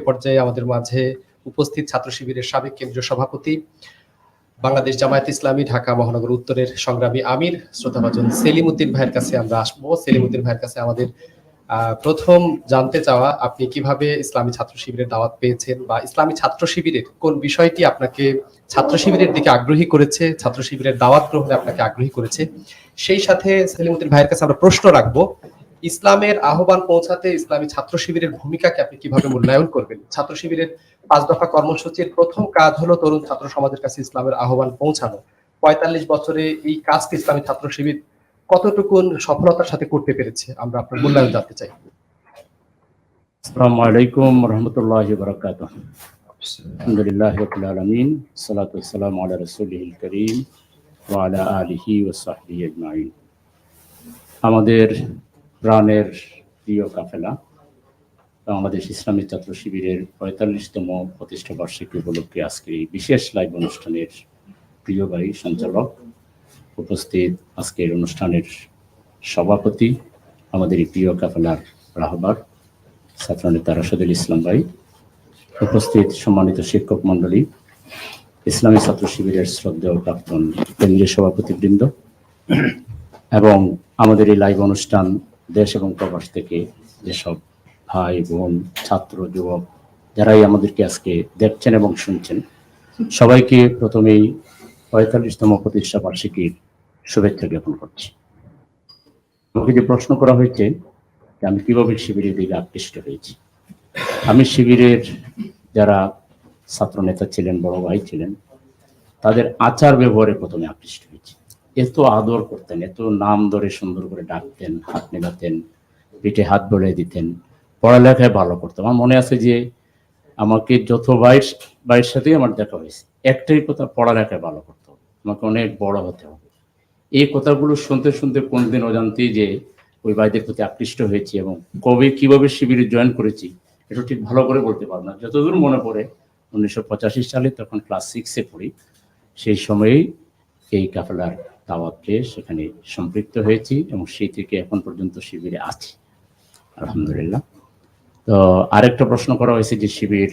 পর্যায়ে আমাদের মাঝে উপস্থিত ছাত্র শিবিরের সাবেক কেন্দ্রীয় সভাপতি বাংলাদেশ জামায়াত ইসলামী, ঢাকা মহানগর উত্তরের সংগ্রামী আমির, শ্রোতাভাজন সেলিম উদ্দিন ভাইয়ের কাছে আমরা আসব। সেলিম উদ্দিন ভাইয়ের কাছে আমাদের প্রথম জানতে চাওয়া, আপনি কীভাবে ইসলামী ছাত্র শিবিরের দাওয়াত পেয়েছেন বা ইসলামী ছাত্র শিবিরের কোন বিষয়টি আপনাকে ছাত্র শিবিরের দিকে আগ্রহী করেছে, ছাত্র শিবিরের দাওয়াত গ্রহণে আপনাকে আগ্রহী করেছে? সেই সাথে সেলিম উদ্দিন ভাইয়ের কাছে আমরা প্রশ্ন রাখব ইসলামের আহ্বান পৌঁছাতে ইসলামী ছাত্র শিবিরের ভূমিকাকে আপনি কীভাবে মূল্যায়ন করবেন? ছাত্র শিবিরের পাঁচ দফা কর্মসূচির প্রথম কাজ হলো তরুণ ছাত্র সমাজের কাছে ইসলামের আহ্বান পৌঁছানো। পঁয়তাল্লিশ বছরে এই কাজটি ইসলামী ছাত্র শিবির কতটুকুন সফলতার সাথে করতে পেরেছে? আমরা আপনার মূল্যায়ন জানতে চাই। আমাদের প্রাণের প্রিয় কাফেলা। বাংলাদেশ ইসলামী ছাত্র শিবিরের পঁয়তাল্লিশতম প্রতিষ্ঠা বার্ষিকী উপলক্ষে আজকের এই বিশেষ লাইভ অনুষ্ঠানের প্রিয় ভাই সঞ্চালক উপস্থিত আজকের অনুষ্ঠানের সভাপতি, আমাদের এই প্রিয় কাফেলার রাহবার, ছাত্রনেতা রাশেদুল ইসলাম ভাই, উপস্থিত সম্মানিত শিক্ষক মণ্ডলী, ইসলামী ছাত্র শিবিরের শ্রদ্ধেয় প্রাক্তন কেন্দ্রীয় সভাপতিবৃন্দ এবং আমাদের এই লাইভ অনুষ্ঠান দেশ এবং প্রবাস থেকে যেসব ভাই, বোন, ছাত্র, যুবক যারাই আমাদেরকে আজকে দেখছেন এবং শুনছেন, সবাইকে প্রথমেই পঁয়তাল্লিশতম প্রতিষ্ঠা বার্ষিকীর শুভেচ্ছা জ্ঞাপন করছি। আমাকে যে প্রশ্ন করা হয়েছে যে আমি কীভাবে শিবিরের দিকে আকৃষ্ট হয়েছি? আমি শিবিরের যারা ছাত্র নেতা ছিলেন, বড় ভাই ছিলেন, তাদের আচার ব্যবহারে প্রথমে আকৃষ্ট হয়েছি। এত আদর করতেন, এত নাম ধরে সুন্দর করে ডাকতেন, হাত মেলাতেন, পিঠে হাত বলে দিতেন, পড়ালেখায় ভালো করতো আমার মনে আছে যে আমাকে যত ভাইয়ের ভাইয়ের সাথেই আমার দেখা হয়েছে। একটাই কথা, পড়ালেখায় ভালো করতো আমাকে অনেক বড় হতে হবে। এই কথাগুলো শুনতে শুনতে কোনদিন অজান্তেই যে ওই ভাইদের প্রতি আকৃষ্ট হয়েছি এবং কবে কীভাবে শিবিরে জয়েন করেছি, এটা ঠিক ভালো করে বলতে পারব না। যতদূর মনে পড়ে, উনিশশো পঁচাশি সালে তখন ক্লাস সিক্সে পড়ি। সেই সময়েই এই কাফেলার দাওয়াত সেখানে সম্পৃক্ত হয়েছি এবং সেই থেকে এখন পর্যন্ত শিবিরে আছি। আলহামদুলিল্লাহ। তো আরেকটা প্রশ্ন করা হয়েছে যে শিবির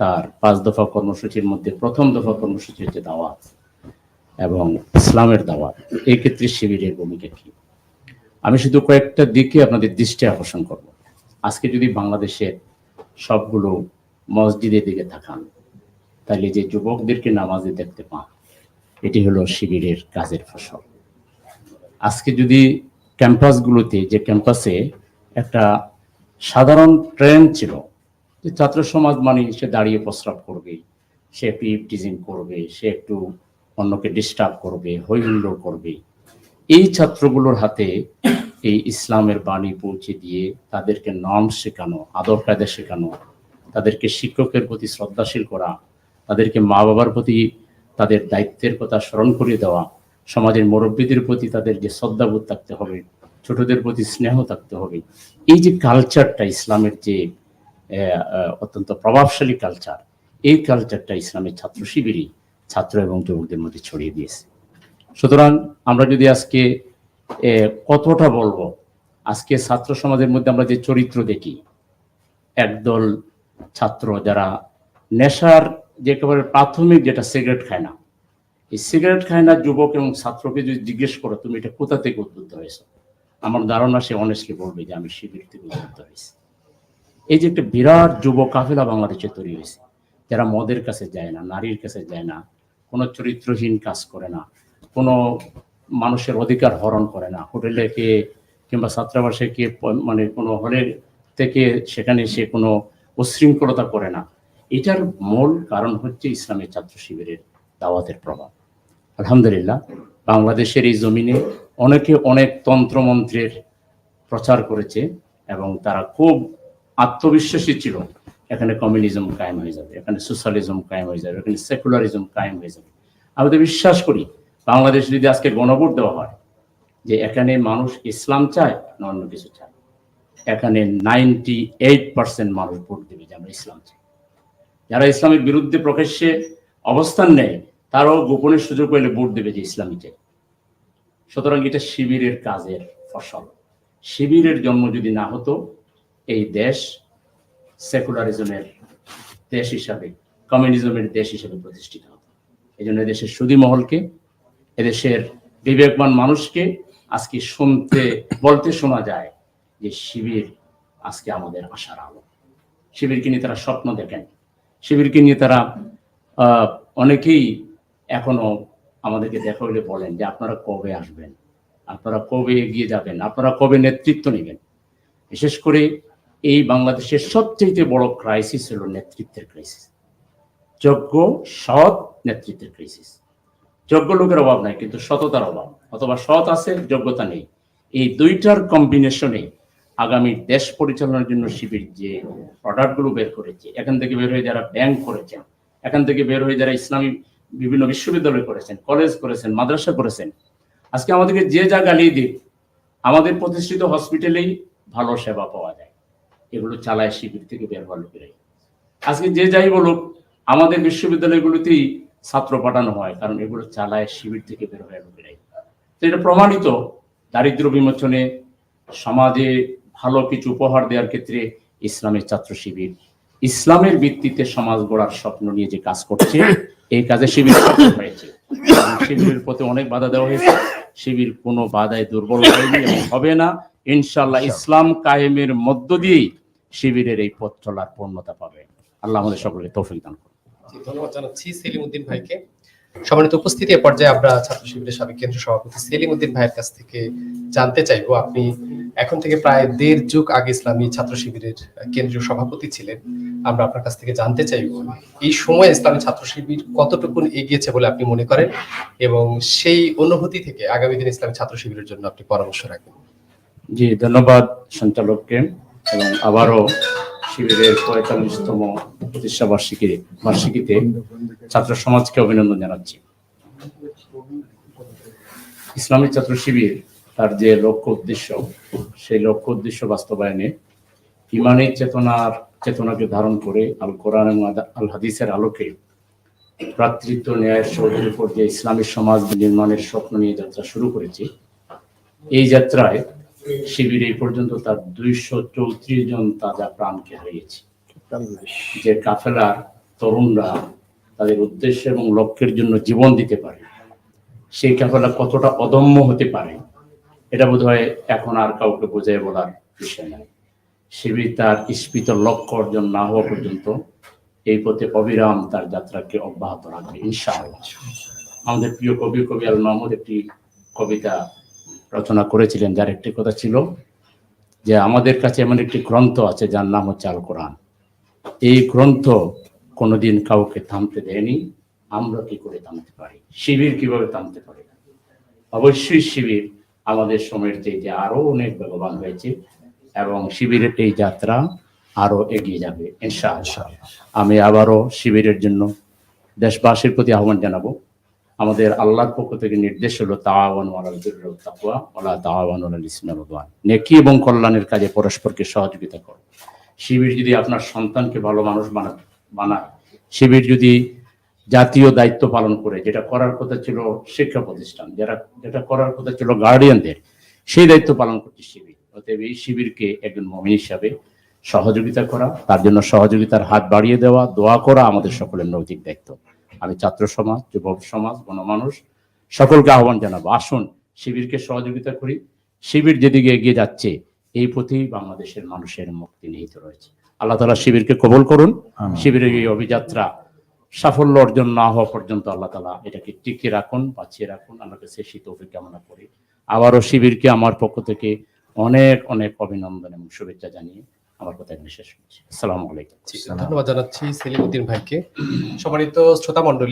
তার পাঁচ দফা কর্মসূচির মধ্যে প্রথম দফা কর্মসূচি হচ্ছে দাওয়াত এবং ইসলামের দাওয়াত। এই ক্ষেত্রে শিবিরের ভূমিকা কি? আমি শুধু কয়েকটা দিকে আপনাদের দৃষ্টি আকর্ষণ করব। আজকে যদি বাংলাদেশের সবগুলো মসজিদের দিকে তাকান, তাহলে যে যুবকদেরকে নামাজে দেখতে পান এটি হলো শিবিরের কাজের ফসল। আজকে যদি ক্যাম্পাসগুলোতে, যে ক্যাম্পাসে একটা সাধারণ ট্রেন্ড ছিল, যে ছাত্র সমাজ মানে সে দাঁড়িয়ে প্রস্রাব করবে, সে একটু ইপটিজিং করবে, সে একটু অন্যকে ডিস্টার্ব করবে হই হুল্লোড় করবে, এই ছাত্রগুলোর হাতে এই ইসলামের বাণী পৌঁছে দিয়ে তাদেরকে নম শেখানো, আদর কায়দা শেখানো, তাদেরকে শিক্ষকের প্রতি শ্রদ্ধাশীল করা, তাদেরকে মা বাবার প্রতি তাদের দায়িত্বের কথা স্মরণ করিয়ে দেওয়া, সমাজের মুরব্বীদের প্রতি তাদের যে শ্রদ্ধাবোধ থাকতে হবে, ছোটদের প্রতি স্নেহ থাকতে হবে। এই যে কালচারটা ইসলামের যে অত্যন্ত প্রভাবশালী কালচার এই কালচারটা ইসলামের ছাত্র শিবিরই ছাত্র এবং যুবকদের মধ্যে ছড়িয়ে দিয়েছে। সুতরাং আমরা যদি আজকে কতটা বলব, আজকে ছাত্র সমাজের মধ্যে আমরা যে চরিত্র দেখি, একদল ছাত্র যারা নেশার যে একেবারে প্রাথমিক যেটা সিগারেট খায় না এই সিগারেট খায় না যুবক এবং ছাত্রকে যদি জিজ্ঞেস করো, তুমি এটা কোথা থেকে উদ্বুদ্ধ হয়েছো? আমার ধারণা সে অনেস্টলি বলবে যে, আমি শিবির থেকে উদ্বুদ্ধ হয়েছি। এই যে একটা বিরাট যুব কাফেলা বাংলাদেশে তৈরি হয়েছে, যারা মদের কাছে যায় না, নারীর কাছে যায় না, কোনো চরিত্রহীন কাজ করে না, কোনো মানুষের অধিকার হরণ করে না, হোটেলে কে কিংবা ছাত্রাবাসে কে মানে কোনো হলে থেকে সেখানে সে কোনো উশৃঙ্খলতা করে না। এটার মূল কারণ হচ্ছে ইসলামের ছাত্র শিবিরের দাওয়াতের প্রভাব। আলহামদুলিল্লাহ, বাংলাদেশের এই জমিনে অনেকে অনেক তন্ত্রমন্ত্রের প্রচার করেছে এবং তারা খুব আত্মবিশ্বাসী ছিল। এখানে কমিউনিজম কায়েম হয়ে যাবে, এখানে সোশ্যালিজম কায়েম হয়ে যাবে, এখানে সেকুলারিজম কায়েম হয়ে যাবে। আমি তো বিশ্বাস করি, বাংলাদেশ যদি আজকে গণভোট দেওয়া হয় যে এখানে মানুষ ইসলাম চায় না অন্য কিছু চায়, এখানে নাইনটি এইট পার্সেন্ট মানুষ ভোট দেবে যে আমরা ইসলাম চাই। যারা ইসলামের বিরুদ্ধে প্রকাশ্যে অবস্থান নেয়, তারাও গোপনের সুযোগ পেলে ভোট দেবে যে ইসলামী চাই সুতরাং এটা শিবিরের কাজের ফসল। শিবিরের জন্ম যদি না হতো, এই দেশ সেকুলারিজমের দেশ হিসাবে, কমিউনিজমের দেশ হিসাবে প্রতিষ্ঠিত হতো। এই জন্য এদেশের সুদী মহলকে এদেশের বিবেকবান মানুষকে আজকে শুনতে, বলতে শোনা যায় যে শিবির আজকে আমাদের আশার আলো। শিবিরকে নিয়ে তারা স্বপ্ন দেখেন। শিবিরকে নিয়ে তারা অনেকেই এখনও আমাদেরকে দেখা হলে বলেন যে আপনারা কবে আসবেন? আপনারা কবে এগিয়ে যাবেন? আপনারা কবে নেতৃত্ব নেবেন? বিশেষ করে এই বাংলাদেশের সবচেয়ে বড় ক্রাইসিস হলো নেতৃত্বের ক্রাইসিস যোগ্য, সৎ নেতৃত্বের ক্রাইসিস যোগ্য লোকের অভাব নাই, কিন্তু সততার অভাব। অথবা সৎ আছে, যোগ্যতা নেই। এই দুইটার কম্বিনেশনে আগামী দেশ পরিচালনার জন্য শিবির যে প্রোডাক্টগুলো বের করেছে, এখান থেকে বের হয়ে যারা ব্যাংক করেছেন, এখান থেকে বের হয়ে যারা ইসলামী বিভিন্ন বিশ্ববিদ্যালয় করেছেন কলেজ করেছেন, মাদ্রাসা করেছেন, আজকে আমাদেরকে যে যা গালিয়ে দিক, আমাদের প্রতিষ্ঠিত হসপিটালেই ভালো সেবা পাওয়া যায়। এগুলো চালায় শিবির থেকে বের হওয়ার লোকেরাই। আজকে যে যাই বলুক, আমাদের বিশ্ববিদ্যালয়গুলোতেই ছাত্র পাঠানো হয়, কারণ এগুলো চালায় শিবির থেকে বের হওয়ার লোকেরাই। তো এটা প্রমাণিত দারিদ্র বিমোচনে সমাজে ভালো কিছু উপহার দেওয়ার ক্ষেত্রে ইসলামের ছাত্র শিবির। ইসলামের ভিত্তিতে সমাজ গড়ার স্বপ্ন নিয়ে যে কাজ করছে, এই কাজে শিবির হয়েছে। শিবিরের প্রতি অনেক বাধা দেওয়া হয়েছে। শিবির কোনো বাধায় দুর্বল হয়নি হবে না। ইনশাল্লাহ ইসলাম কায়েমের মধ্য দিয়েই শিবিরের এই পথ চলার পূর্ণতা পাবে। আল্লাহ আমাদের সকলকে তৌফিক দান করুন। ধন্যবাদ জানাচ্ছি সেলিম উদ্দিন ভাইকে। সম্মানিত উপস্থিতি, এ পর্যায়ে আমরা ছাত্র শিবিরের সাবেক কেন্দ্রীয় সভাপতি সেলিম উদ্দিন ভাইয়ের কাছ থেকে জানতে চাইব, আপনি এখন থেকে প্রায় দেড় যুগ আগে ইসলামী ছাত্র শিবিরের কেন্দ্রীয় সভাপতি ছিলেন। আমরা আপনার কাছ থেকে জানতে চাইব, এই সময় ইসলামী ছাত্র শিবির কতটুকু এগিয়েছে বলে আপনি মনে করেন? এবং সেই অনুভূতি থেকে আগামী দিন ইসলামী ছাত্র শিবিরের জন্য আপনি পরামর্শ রাখবেন। জি, ধন্যবাদ সঞ্চালককে, এবং আবারও শিবিরের পঁয়তাল্লিশতম প্রতিষ্ঠা বার্ষিকী বার্ষিকীতে ছাত্র সমাজকে অভিনন্দন জানাচ্ছি। ইসলামী ছাত্র শিবির তার যে লক্ষ্য উদ্দেশ্য, সেই লক্ষ্য উদ্দেশ্য বাস্তবায়নে ইমানের চেতনার চেতনাকে ধারণ করে আল কোরআন এবং আল হাদিসের আলোকে ভ্রাতৃত্ব, ন্যায়ের সৌধের উপর যে ইসলামী সমাজ নির্মাণের স্বপ্ন নিয়ে যাত্রা শুরু করেছি, এই যাত্রায় শিবির এই পর্যন্ত তার দুইশো চৌত্রিশ জন তাজা প্রাণকে হারিয়েছে। যে কাফেলার তরুণরা তাদের উদ্দেশ্য এবং লক্ষ্যের জন্য জীবন দিতে পারে, সেই কাফেলা কতটা অদম্য হতে পারে, এটা বোধহয় এখন আর কাউকে বোঝায় বলার বিষয় নাই। শিবির তার স্ফীত লক্ষ্য অর্জন না হওয়া পর্যন্ত এই পথে অবিরাম তার যাত্রাকে অব্যাহত রাখবে, ইনশাআল্লাহ। আমাদের প্রিয় কবি কবি আল মাহমুদ একটি কবিতা রচনা করেছিলেন যার একটি কথা ছিল যে আমাদের কাছে এমন একটি গ্রন্থ আছে যার নাম হচ্ছে আল কোরআন। এই গ্রন্থ কোনোদিন কাউকে থামতে দেয়নি। আমরা কি করে থামতে পারি? শিবির কীভাবে থামতে পারি? অবশ্যই শিবির আমাদের সময়ের চেয়ে আরও অনেক বেগবান হয়েছে এবং শিবিরের এই যাত্রা আরও এগিয়ে যাবে ইনশাআল্লাহ। আমি আবারও শিবিরের জন্য দেশবাসীর প্রতি আহ্বান জানাব। আমাদের আল্লাহর পক্ষ থেকে নির্দেশ হলো, তাওয়ান নেকি এবং কল্যাণের কাজে পরস্পরকে সহযোগিতা করো। শিবির যদি আপনার সন্তানকে ভালো মানুষ বানা, বানায়, শিবির যদি জাতীয় দায়িত্ব পালন করে, যেটা করার কথা ছিল শিক্ষা প্রতিষ্ঠান, যারা, যেটা করার কথা ছিল গার্ডিয়ানদের সেই দায়িত্ব পালন করছে শিবির। অতএব এই শিবিরকে একজন মমিন হিসাবে সহযোগিতা করা, তার জন্য সহযোগিতার হাত বাড়িয়ে দেওয়া, দোয়া করা আমাদের সকলের নৈতিক দায়িত্ব। আমি ছাত্র সমাজ যুবক সমাজ গণমানুষ সকলকে আহ্বান জানাব। আসুন শিবিরকে সহযোগিতা করি। শিবির যেদিকে এগিয়ে যাচ্ছে এই প্রতি বাংলাদেশের মানুষের মুক্তি নিহিত রয়েছে। আল্লাহ তালা শিবিরকে কবল করুন। শিবিরের এই অভিযাত্রা সাফল্য অর্জন না হওয়া পর্যন্ত আল্লাহ তালা এটাকে টিকিয়ে রাখুন বাঁচিয়ে রাখুন। আল্লাহকে সে শীত কামনা করি। আবারও শিবিরকে আমার পক্ষ থেকে অনেক অনেক অভিনন্দন এবং শুভেচ্ছা জানিয়ে আমার কথা এখানে শেষ করছি। আসসালামু আলাইকুম। ধন্যবাদ জানাচ্ছি সেলিম উদ্দিন ভাইকে। সম্মানিত শ্রোতা মন্ডলী